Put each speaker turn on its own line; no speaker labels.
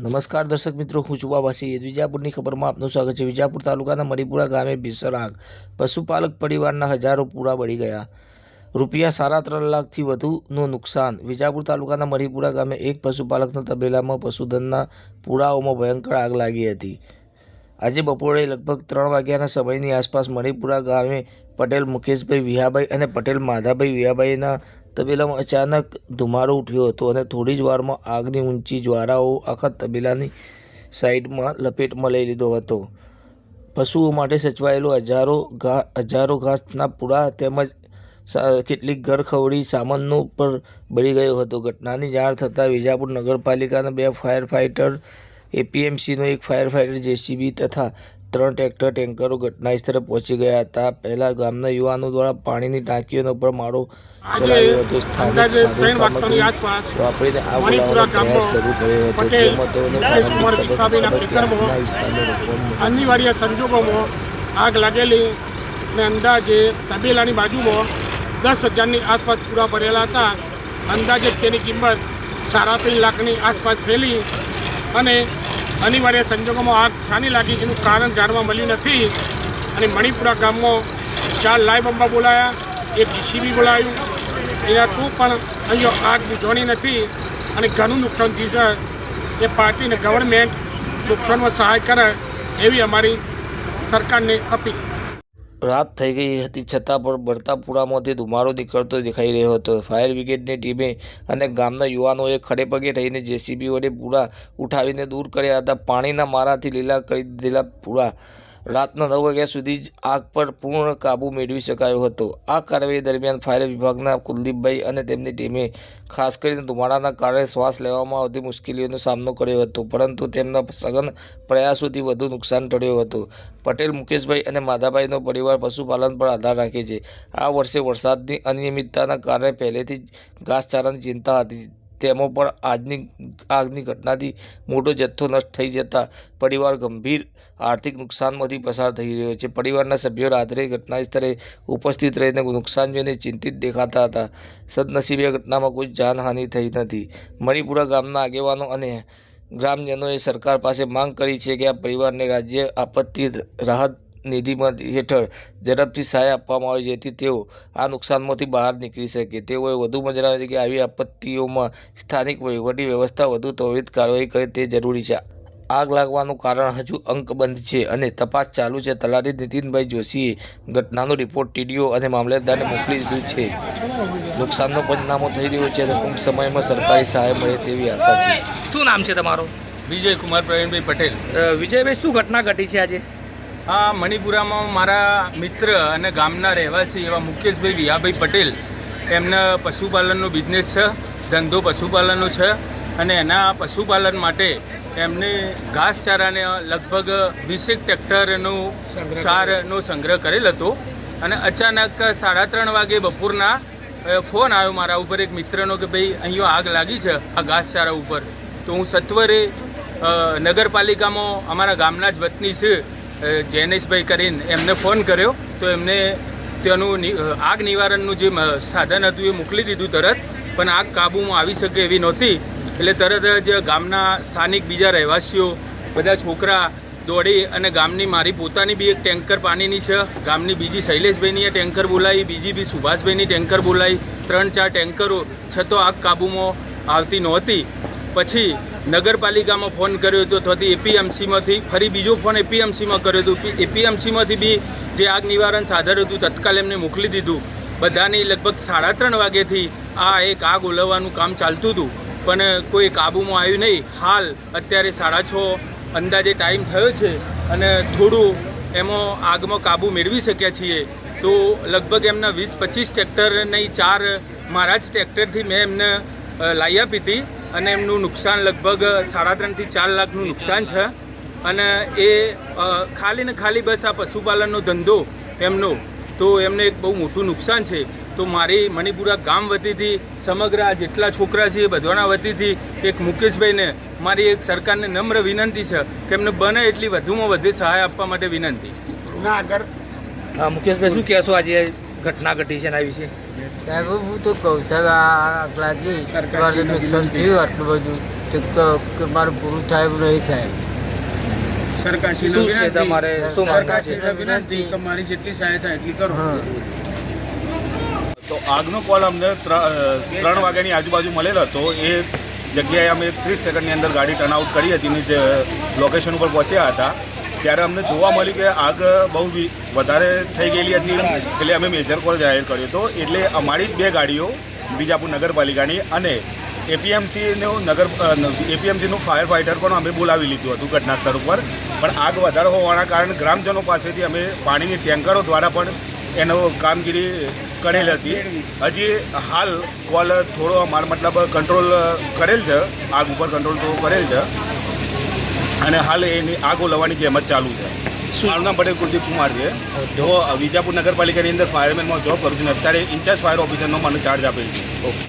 નમસ્કાર દર્શક મિત્રો, હું છું વિજાપુરની ખબરમાં આપનું સ્વાગત છે. વિજાપુર તાલુકાના મરીપુરા ગામે ભીષણ આગ પશુપાલક પરિવારના હજારો પૂરા બળી ગયા. રૂપિયા સાડા ત્રણ લાખથી વધુનું નુકસાન. વિજાપુર તાલુકાના મરીપુરા ગામે એક પશુપાલકના તબેલામાં પશુધનના પૂળાઓમાં ભયંકર આગ લાગી હતી. આજે બપોરે લગભગ ત્રણ વાગ્યાના સમયની આસપાસ મણિપુરા ગામે પટેલ મુકેશભાઈ વિહાભાઈ અને પટેલ માધાભાઈ વિહાભાઈના તબેલામાં અચાનક ધુમાડો ઉઠ્યો હતો અને થોડી જ વારમાં આગની ઊંચી જ્વારાઓ આખા તબેલાની સાઈડમાં લપેટમાં લઈ લીધો હતો. પશુઓ માટે સચવાયેલો હજારો ઘા, હજારો ઘાસના પૂળા તેમજ કેટલીક ઘરખવડી સામાનનો પર બળી ગયો હતો. ઘટનાની જાણ થતાં વિજાપુર નગરપાલિકાના બે ફાયર ફાઇટર એપીએમસીનો એક ફાયર ફાઇટર જેસીબી તથા ત્રણ ટ્રેક્ટર ટેન્કરો ઘટના સ્થળે પહોંચી ગયા હતા. પહેલા ગામના યુવાનો દ્વારા પાણીની ટાંકીઓનો પર માળો ચલાવ્યો હતો. સ્થાનિક સાધન સામગ્રી વાપરીને
આ
બોલાવવાનો પ્રયાસ શરૂ કર્યો હતો. તેમાં તેઓને પ્રારંભિક તબક્કે વિસ્તારને રોકવામાં
અનિવાર્ય સંજોગોમાં આગ લાગેલી અને અંદાજે તબેલાની બાજુમાં દસ હજારની આસપાસ પૂરા ભરેલા હતા. અંદાજે તેની કિંમત સાડા ત્રણ લાખની આસપાસ થયેલી અને અનિવાર્ય સંજોગોમાં આગ શાની લાગી જેનું કારણ જાણવા મળ્યું નથી. અને મણિપુરા ગામમાં ચાર લાઈવ બંબા બોલાયા, એક જીસીબી બોલાયું. એના તું પણ અહીંયા આગ બુઝવાની નથી અને ઘણું નુકસાન થયું છે. એ પાર્ટીને ગવર્મેન્ટ નુકસાનમાં સહાય કરે એવી અમારી સરકારને અપીલ.
રાત થઈ ગઈ હતી. છતાં પણ બળતા પૂળામાંથી ધુમાડો નીકળતો દેખાઈ રહ્યો હતો. ફાયર બ્રિગેડની ટીમે અને ગામના યુવાનોએ ખડેપગે રહીને જેસીબી વડે પૂળા ઉઠાવીને દૂર કર્યા હતા. પાણીના મારાથી લીલા કરી દીધેલા પૂળા રાતના નવ વાગ્યા સુધી જ આગ પર પૂર્ણ કાબૂ મેળવી શકાયો હતો. આ કાર્યવાહી દરમિયાન ફાયર વિભાગના કુલદીપભાઈ અને તેમની ટીમે, ખાસ કરીને ધુમાડાના કારણે શ્વાસ લેવામાં આવતી મુશ્કેલીઓનો સામનો કર્યો હતો, પરંતુ તેમના સઘન પ્રયાસોથી વધુ નુકસાન ટળ્યું હતું. પટેલ, મુકેશભાઈ અને માધાભાઈનો પરિવાર પશુપાલન પર આધાર રાખે છે. આ વર્ષે વરસાદની અનિયમિતતાના કારણે પહેલેથી જ ઘાસચારાની ચિંતા હતી. તેમાં પણ આજની, આગની ઘટનાથી મોટો જથ્થો નષ્ટ થઈ જતા પરિવાર ગંભીર આર્થિક નુકસાનમાંથી પસાર થઈ રહ્યો છે. પરિવારના સભ્યો રાત્રે ઘટના સ્થળે ઉપસ્થિત રહીને નુકસાન જોઈને ચિંતિત દેખાતા હતા. સદનસીબે ઘટનામાં કોઈ જાનહાનિ થઈ નથી. મણિપુરા ગામના આગેવાનો અને ગ્રામજનોએ સરકાર પાસે માંગ કરી છે કે આ પરિવારને રાજ્ય આપત્તિ રાહત નિધિમાંથી હેઠળ ઝડપથી સહાય આપવામાં આવે જેથી તેઓ આ નુકસાનમાંથી બહાર નીકળી શકે. તેઓએ વધુમાં જણાવ્યું કે આવી આપત્તિઓમાં સ્થાનિક વહીવટી વ્યવસ્થા વધુ ત્વરિત કાર્યવાહી કરે તે જરૂરી છે. આગ લાગવાનું કારણ હજુ અંકબંધ છે અને તપાસ ચાલુ છે. તલાટી નીતિનભાઈ જોશીએ ઘટનાનો રિપોર્ટ ટીડીઓ અને મામલતદારને મોકલી દીધું છે. નુકસાનનો પંચનામો થઈ રહ્યો છે અને ટૂંક સમયમાં સરકારી સહાય મળે તેવી આશા છે.
શું નામ છે તમારું?
વિજય કુમાર પ્રવીણભાઈ પટેલ.
વિજયભાઈ શું ઘટના ઘટી છે આજે?
આ મણિપુરામાં મારા મિત્ર અને ગામના રહેવાસી એવા મુકેશભાઈ વિહાભાઈ પટેલ. એમને પશુપાલનનો બિઝનેસ છે ધંધો પશુપાલનનો છે અને એના પશુપાલન માટે એમને ઘાસચારાને લગભગ વીસેક ટ્રેક્ટરનું ચારનો સંગ્રહ કરેલ હતો અને અચાનક સાડા ત્રણ વાગે બપોરના ફોન આવ્યો મારા ઉપર એક મિત્રનો કે ભાઈ અહીંયા આગ લાગી છે આ ઘાસચારા ઉપર. તો હું સત્વરે નગરપાલિકામાં અમારા ગામના જ વતની છે જૈનેશભાઈ કરીને એમને ફોન કર્યો તો એમને તેનું આગ નિવારણનું જે સાધન હતું એ મોકલી દીધું તરત, પણ આગ કાબૂમાં આવી શકે એવી નહોતી. એટલે તરત જ ગામના સ્થાનિક બીજા રહેવાસીઓ, બધા છોકરા દોડી અને ગામની મારી પોતાની બી એક ટેન્કર પાણીની છે. ગામની બીજી શૈલેષભાઈની એ ટેન્કર બોલાવી, બીજી બી સુભાષભાઈની ટેન્કર બોલાવી. ત્રણ ચાર ટેન્કરો છતાં આગ કાબૂમાં આવતી નહોતી. પછી નગરપાલિકામાં ફોન કર્યો હતો તો એપીએમસીમાંથી, ફરી બીજો ફોન એપીએમસીમાં કર્યો હતો એપીએમસીમાંથી બી જે આગ નિવારણ સાધન હતું તત્કાલ એમને મોકલી દીધું. બધાની લગભગ સાડા ત્રણ વાગ્યાથી આ એક આગ ઓલવવાનું કામ ચાલતું હતું. પણ કોઈ કાબૂમાં આવ્યું નહીં. હાલ અત્યારે સાડા છ અંદાજે ટાઈમ થયો છે અને થોડું એમાં આગમાં કાબૂ મેળવી શક્યા છીએ. તો લગભગ એમના વીસ પચીસ ટ્રેક્ટરની ચાર મારા જ ટ્રેક્ટરથી મેં એમને લાવી આપી હતી. અને એમનું નુકસાન લગભગ સાડા ત્રણથી ચાર લાખનું નુકસાન છે. અને એ ખાલી ને ખાલી બસ આ પશુપાલનનો ધંધો એમનો તો એમને એક બહુ મોટું નુકસાન છે. તો મારી મણિપુરા ગામ વતીથી સમગ્ર આ જેટલા છોકરા છે એ બધાના વતીથી એક મુકેશભાઈને મારી એક સરકારને નમ્ર વિનંતી છે કે એમને બને એટલી વધુમાં વધુ સહાય આપવા માટે વિનંતી.
ના આગળ.
મુકેશભાઈ શું કહેશો આજે? ઘટના ઘટી છે એના વિશે
સાહેબ હું તો કહું સાહેબ આ આગ નુકસાન થયું આટલું બધું તો કે મારું પૂરું થાય એવું નહીં સાહેબ.
શું છે તમારે? છે?
સરકારશ્રીને વિનંતી કે
મારી જેટલી સહાયતા એટલી કરો.
તો આગનો કોલ અમને ત્રણ વાગ્યાની આજુબાજુ મળેલો હતો. એ જગ્યાએ અમે ત્રીસ સેકન્ડની અંદર ગાડી ટર્ન આઉટ કરી હતી. ને જે લોકેશન ઉપર પહોંચ્યા હતા ત્યારે અમને જોવા મળ્યું કે આગ બહુ વધારે થઈ ગયેલી હતી. એટલે અમે મેજર કોલ જાહેર કર્યો હતો. એટલે અમારી જ બે ગાડીઓ, બીજાપુર નગરપાલિકાની અને એપીએમસીનું નગર એપીએમસીનું ફાયર ફાઇટર પણ અમે બોલાવી લીધું હતું ઘટના સ્થળ ઉપર. પણ આગ વધારે હોવાના કારણે ગ્રામજનો પાસેથી અમે પાણીની ટેન્કરો દ્વારા પણ એનો કામગીરી કરેલ હતી. હજી હાલ કોલ થોડો અમારો મતલબ કંટ્રોલ કરેલ છે. આગ ઉપર કંટ્રોલ થોડો કરેલ છે. અને હાલ એની આગ ઓલવવાની જેમ ચાલુ છે. મારું નામ પટેલ કુલદીપ કુમાર છે. તો વિજાપુર નગરપાલિકાની અંદર ફાયરમેનમાં જોબ કરું છું અને અત્યારે ઇન્ચાર્જ ફાયર ઓફિસરનો મને ચાર્જ આપેલ છે.